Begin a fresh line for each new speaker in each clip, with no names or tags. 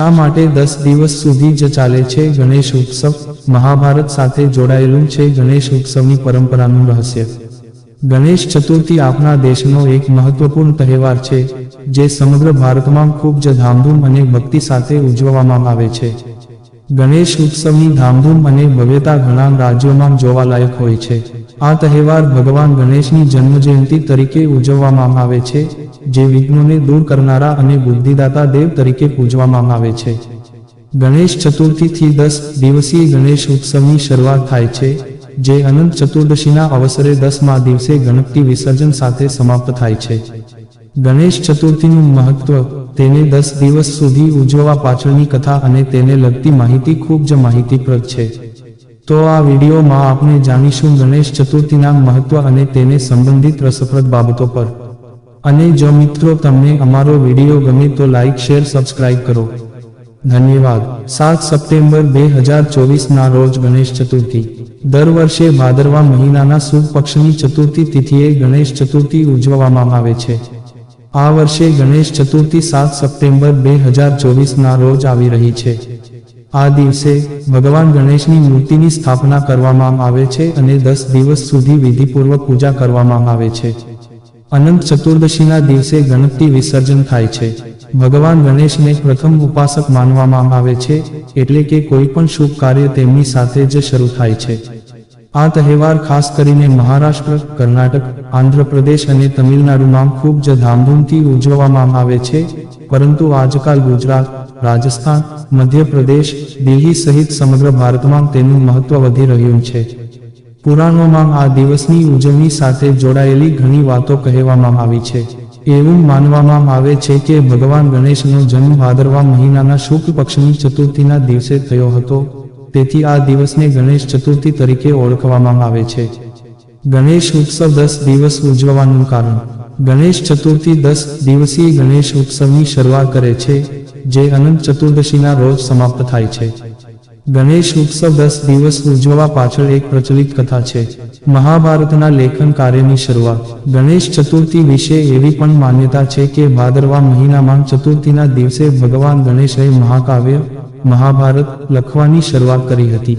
આ માટે દસ દિવસ સુધી જ ચાલે છે ગણેશ ઉત્સવ. મહાભારત સાથે જોડાયેલું છે ગણેશ ઉત્સવની પરંપરાનું રહસ્ય. ગણેશ ચતુર્થી આપણા દેશનો એક મહત્વપૂર્ણ તહેવાર છે, જે સમગ્ર ભારતમાં ખૂબ જ ધામધૂમ અને ભક્તિ સાથે ઉજવવામાં આવે છે. ગણેશ ઉત્સવની ધામધૂમ અને ભવ્યતા ઘણા રાજ્યોમાં જોવાલાયક હોય છે. આ તહેવાર ભગવાન ગણેશની જન્મજયંતિ તરીકે ઉજવવામાં આવે છે, જે વિઘ્નોને દૂર કરનારા અને બુદ્ધિદાતા દેવ તરીકે પૂજવામાં આવે છે. ગણેશ ચતુર્થીથી દસ દિવસીય ગણેશ ઉત્સવની શરૂઆત થાય છે, જે અનંત ચતુર્દશીના અવસરે દસમા દિવસે ગણપતિ વિસર્જન સાથે સમાપ્ત થાય છે. ગણેશ ચતુર્થીનું મહત્વ તેને દસ દિવસ સુધી ઉજવવા પાછળની કથા અને તેને લગતી માહિતી ખૂબ જ માહિતીપ્રદ છે. તો આ વિડીયોમાં આપણે જાણીશું ગણેશ ચતુર્થીના મહત્વ અને તેને સંબંધિત રસપ્રદ બાબતો પર. અને જો મિત્રો તમને અમારો વીડિયો ગમે તો લાઇક શેર, સબસ્ક્રાઇબ કરો. ધન્યવાદ. સાત સપ્ટેમ્બર બે હજાર ચોવીસના રોજ ગણેશ ચતુર્થી. દર વર્ષે ભાદરવા મહિનાના સુદ પક્ષની ચતુર્થી તિથિએ ગણેશ ચતુર્થી ઉજવવામાં આવે છે. આ વર્ષે ગણેશ ચતુર્થી સાત સપ્ટેમ્બર બે હજાર ચોવીસના રોજ આવી રહી છે. આ દિવસે ભગવાન ગણેશની મૂર્તિની સ્થાપના કરવામાં આવે છે અને દસ દિવસ સુધી વિધિપૂર્વક પૂજા કરવામાં આવે છે. અનંત ચતુર્દશીના દિવસે ગણપતિ વિસર્જન થાય છે. ભગવાન ગણેશને પ્રથમ ઉપાસક માનવામાં આવે છે, એટલે કે કોઈ પણ શુભ કાર્ય તેમની સાથે જ શરૂ થાય છે. આ તહેવાર ખાસ કરીને મહારાષ્ટ્ર, કર્ણાટક, આંધ્રપ્રદેશ અને તમિલનાડુમાં ખૂબ જ ધામધૂમથી ઉજવવામાં આવે છે. પરંતુ આજકાલ ગુજરાત, રાજસ્થાન, મધ્યપ્રદેશ, દિલ્હી સહિત સમગ્ર ભારતમાં તેનું મહત્વ વધી રહ્યું છે. પુરાણોમાં આ દિવસની ઉજવણી સાથે જોડાયેલી ઘણી વાતો કહેવામાં આવી છે. એવું માનવામાં આવે છે કે ભગવાન ગણેશનો જન્મ ભાદરવા મહિનાના શુક્લ પક્ષની ચતુર્થીના દિવસે થયો હતો. તેથી આ દિવસને ગણેશ ચતુર્થી તરીકે ઓળખવામાં આવે છે. ગણેશ ઉત્સવ દસ દિવસ ઉજવવાનું કારણ. ગણેશ ચતુર્થી દસ દિવસીય ગણેશ ઉત્સવની શરૂઆત કરે છે, જે અનંત ચતુર્દશીના રોજ સમાપ્ત થાય છે. ગણેશ ઉત્સવ દસ દિવસ ઉજવવા પાછળ એક પ્રચલિત કથા છે. મહાભારતના લેખન કાર્યની શરૂઆત. ગણેશ ચતુર્થી વિશે એવી પણ માન્યતા છે કે ભાદરવા મહિનામાં ચતુર્થીના દિવસે ભગવાન ગણેશએ મહાકાવ્ય મહાભારત લખવાની શરૂઆત કરી હતી.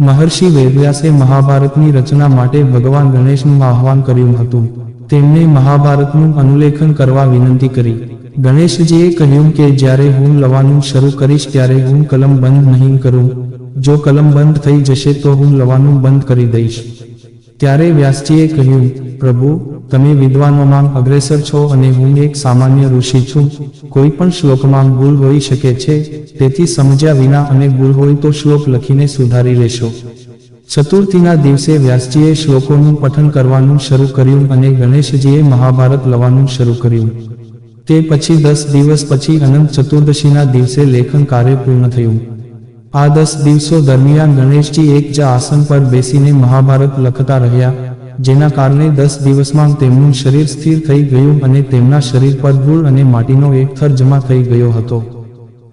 મહર્ષિ વેદવ્યાસે મહાભારતની રચના માટે ભગવાન ગણેશનું આહ્વાન કર્યું હતું. તેમણે મહાભારતનું અનુલેખન કરવા વિનંતી કરી. ગણેશજીએ કહ્યું કે જ્યારે હું લવાનું શરૂ કરીશ ત્યારે હું કલમ બંધ નહીં કરું. જો કલમ બંધ થઈ જશે તો હું લવાનું બંધ કરી દઈશ. ત્યારે વ્યાસજીએ કહ્યું, પ્રભુ, તમે વિદ્વાનોમાં અગ્રેસર છો અને હું એક સામાન્ય ઋષિ છું. કોઈ પણ શ્લોકમાં ભૂલ હોઈ શકે છે, તેથી સમજ્યા વિના અને ભૂલ હોય તો શ્લોક લખીને સુધારી લેશો. ચતુર્થીના દિવસે વ્યાસજીએ શ્લોકોનું પઠન કરવાનું શરૂ કર્યું અને ગણેશજીએ મહાભારત લવાનું શરૂ કર્યું. તે પછી દસ દિવસ પછી અનંત ચતુર્દશીના દિવસે લેખન કાર્ય પૂર્ણ થયું. આ દસ દિવસો દરમિયાન ગણેશજી એક જ આસન પર બેસીને મહાભારત લખતા રહ્યા. જેના કારણે દસ દિવસમાં તેમનું શરીર સ્થિર થઈ ગયું અને તેમના શરીર પર ધૂળ અને માટીનો એક થર જમા થઈ ગયો હતો.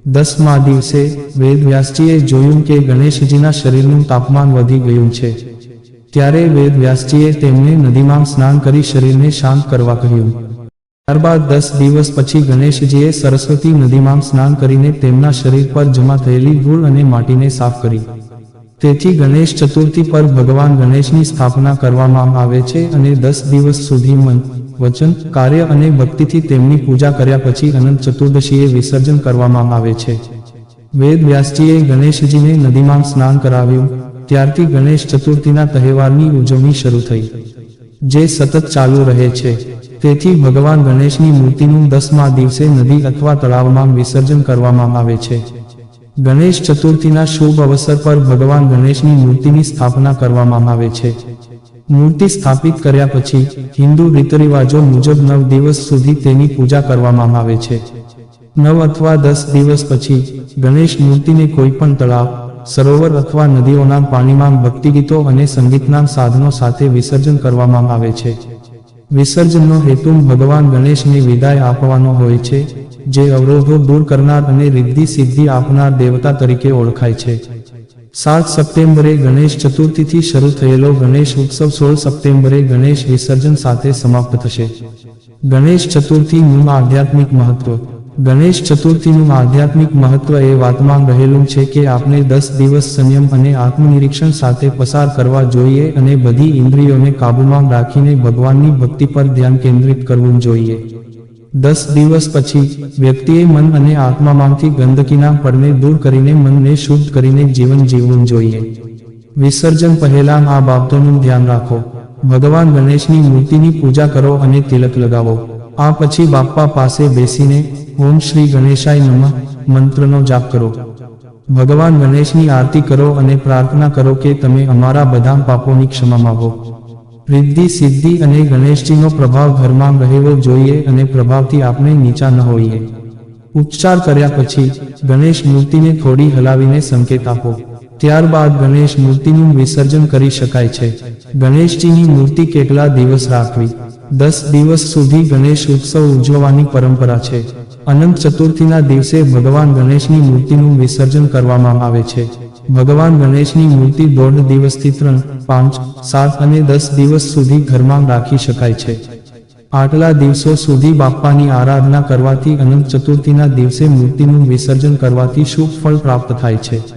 દસમા દિવસે વેદવ્યાસજીએ જોયું કે ગણેશજીના શરીરનું તાપમાન વધી ગયું છે. ત્યારે વેદવ્યાસજીએ તેમને નદીમાં સ્નાન કરી શરીરને શાંત કરવા કહ્યું. ત્યારબાદ દસ દિવસ પછી ગણેશજીએ સરસ્વતી નદીમાં સ્નાન કરીને તેમના શરીર પર જમા થયેલી ધૂળ અને માટીને સાફ કરી. તેથી ગણેશ ચતુર્થી પર ભગવાન ગણેશની સ્થાપના કરવામાં આવે છે અને દસ દિવસ સુધી મન, વચન, કાર્ય અને ભક્તિથી તેમની પૂજા કર્યા પછી અનંત ચતુર્દશીએ વિસર્જન કરવામાં આવે છે. વેદ વ્યાસજીએ ગણેશજીને નદીમાં સ્નાન કરાવ્યું, ત્યારથી ગણેશ ચતુર્થીના તહેવારની ઉજવણી શરૂ થઈ, જે સતત ચાલુ રહે છે. તેથી ભગવાન ગણેશની મૂર્તિનું દસમા દિવસે નદી અથવા તળાવમાં વિસર્જન કરવામાં આવે છે. ગણેશ ચતુર્થીના શુભ અવસર પર ભગવાન ગણેશની મૂર્તિની સ્થાપના કરવામાં આવે છે. મૂર્તિ સ્થાપિત કર્યા પછી હિન્દુ રીતરિવાજો મુજબ નવ દિવસ સુધી તેની પૂજા કરવામાં આવે છે. નવ અથવા દસ દિવસ પછી ગણેશ મૂર્તિને કોઈ પણ તળાવ, સરોવર અથવા નદીઓના પાણીમાં ભક્તિગીતો અને સંગીતના સાધનો સાથે વિસર્જન કરવામાં આવે છે. વિસર્જનનો હેતુ ભગવાન ગણેશને વિદાય આપવાનો હોય છે, જે અવરોધો દૂર કરનાર અને રિદ્ધિ સિદ્ધિ આપનાર દેવતા તરીકે ઓળખાય છે. સાત સપ્ટેમ્બરે ગણેશ ચતુર્થીથી શરૂ થયેલો ગણેશ ઉત્સવ સોળ સપ્ટેમ્બરે ગણેશ વિસર્જન સાથે સમાપ્ત થશે. ગણેશ ચતુર્થીનું આધ્યાત્મિક મહત્વ ગણેશ ચતુર્થીનું આધ્યાત્મિક મહત્વ એ વાતમાં રહેલું છે કે આપણે દસ દિવસ સંયમ અને આત્મનિરીક્ષણ સાથે પસાર કરવા જોઈએ અને બધી ઇન્દ્રિયોને કાબૂમાં રાખીને ભગવાનની ભક્તિ પર ધ્યાન કેન્દ્રિત કરવું જોઈએ. દસ દિવસ પછી વ્યક્તિએ મન અને આત્મામાંથી ગંદકીના પડને દૂર કરીને મનને શુદ્ધ કરીને જીવન જીવવું જોઈએ. વિસર્જન પહેલા આ બાબતોનું ધ્યાન રાખો. ભગવાન ગણેશની મૂર્તિની પૂજા કરો અને તિલક લગાવો. આ પછી બાપ્પા પાસે બેસીને ઓમ શ્રી ગણેશાય નમઃ મંત્રનો જાપ કરો. ભગવાન ગણેશની આરતી કરો અને પ્રાર્થના કરો કે તમે અમારા બધા પાપોની ક્ષમા માગો. રિદ્ધિ સિદ્ધિ અને ગણેશજીનો પ્રભાવ ઘરમાં રહેવો જોઈએ અને પ્રભાવથી આપણે નીચા ન હોઈએ. ઉચ્ચાર કર્યા પછી ગણેશ મૂર્તિને થોડી હલાવીને સંકેત આપો. ત્યારબાદ ગણેશ મૂર્તિનું વિસર્જન કરી શકાય છે. ગણેશજીની મૂર્તિ કેટલા દિવસ રાખવી? દસ દિવસ સુધી ગણેશ ઉત્સવ ઉજવવાની પરંપરા છે. અનંત ચતુર્થીના દિવસે ભગવાન ગણેશની મૂર્તિનું વિસર્જન કરવામાં આવે છે. ભગવાન ગણેશની મૂર્તિ દોઢ દિવસથી ત્રણ, પાંચ, સાત અને દસ દિવસ સુધી ઘરમાં રાખી શકાય છે. આટલા દિવસો સુધી બાપ્પાની આરાધના કરવાથી અનંત ચતુર્થીના દિવસે મૂર્તિનું વિસર્જન કરવાથી શુભ ફળ પ્રાપ્ત થાય છે.